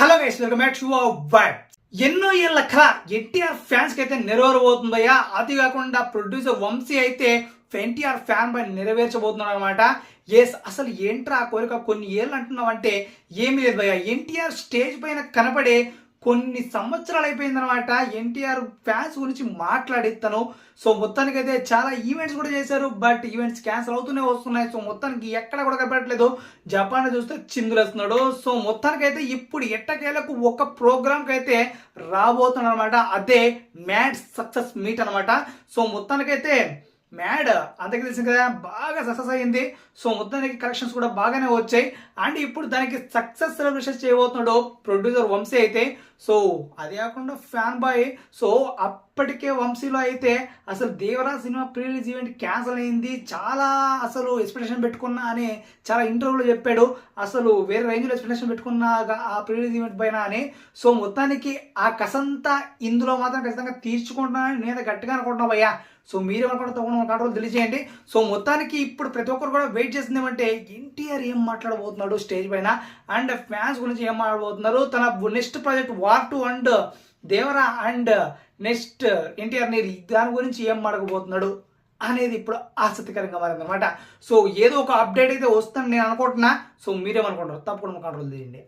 Hello guys welcome back to vibe ఎన్నో ఏళ్ళ కళ ఎన్టీఆర్ ఫ్యాన్స్కి అయితే నెరవేరబోతుందయ్యా. అది కాకుండా ప్రొడ్యూసర్ వంశీ అయితే ఎన్టీఆర్ ఫ్యాన్ పై నెరవేర్చబోతున్నాడు అనమాట ఎస్ అసలు ఏంట్రా కోరిక? కొన్ని ఏళ్ళు అంటున్నావంటే ఏమీ లేదు భయ్య. ఎన్టీఆర్ స్టేజ్ పైన కనపడే కొన్ని సంవత్సరాలు అయిపోయిందనమాట ఎన్టీఆర్ ఫ్యాన్స్ గురించి మాట్లాడిస్తాను సో మొత్తానికైతే చాలా ఈవెంట్స్ కూడా చేశారు. బట్ ఈవెంట్స్ క్యాన్సిల్ అవుతూనే వస్తున్నాయి. సో మొత్తానికి ఎక్కడ కూడా కనపడట్లేదు. జపాన్ చూస్తే చిందులేస్తున్నాడు. సో మొత్తానికైతే ఇప్పుడు ఎట్టకేలకు ఒక ప్రోగ్రామ్కి అయితే రాబోతున్నాడు అనమాట అదే మ్యాడ్ సక్సెస్ మీట్ అనమాట సో మొత్తానికైతే మ్యాడ్ అందరికీ తెలిసింది కదా బాగా సక్సెస్ అయ్యింది. సో మొత్తానికి కలెక్షన్స్ కూడా బాగానే వచ్చాయి. అండ్ ఇప్పుడు దానికి సక్సెస్ సెలబ్రేషన్ చేయబోతున్నాడు ప్రొడ్యూసర్ వంశీ అయితే. సో అది కాకుండా ఫ్యాన్ బాయ్ సో అప్పటికే వంశీలో అయితే అసలు Devara cinema pre release event cancel అయింది. చాలా అసలు ఎక్స్పెక్టేషన్ పెట్టుకున్నా అని చాలా ఇంటర్వ్యూలో చెప్పాడు. అసలు వేరే రేంజ్లో ఎక్స్పెక్టేషన్ పెట్టుకున్నా ఆ ప్రీ రిలీజ్ ఈవెంట్ పైన అని. సో మొత్తానికి ఆ కసంతా ఇందులో మాత్రం ఖచ్చితంగా తీర్చుకుంటున్నానని నేను గట్టిగా అనుకుంటున్నా భయ్యా. సో మీరేమనుకుంటే తప్పకుండా కంట్రోల్ తెలియజేయండి. సో మొత్తానికి ఇప్పుడు ప్రతి ఒక్కరు కూడా వెయిట్ చేసింది ఏమంటే ఎన్టీఆర్ ఏం మాట్లాడబోతున్నాడు స్టేజ్ పైన అండ్ ఫ్యాన్స్ గురించి ఏం మాట్లాడబోతున్నారు తన next project war two and Devara and next NTR Neri దాని గురించి ఏం మాడకపోతున్నాడు అనేది ఇప్పుడు ఆసక్తికరంగా మారింది అనమాట సో ఏదో ఒక అప్డేట్ అయితే వస్తుందని నేను అనుకుంటున్నా. సో మీరేమనుకుంటారు తప్పకుండా కంట్రోల్ చేయండి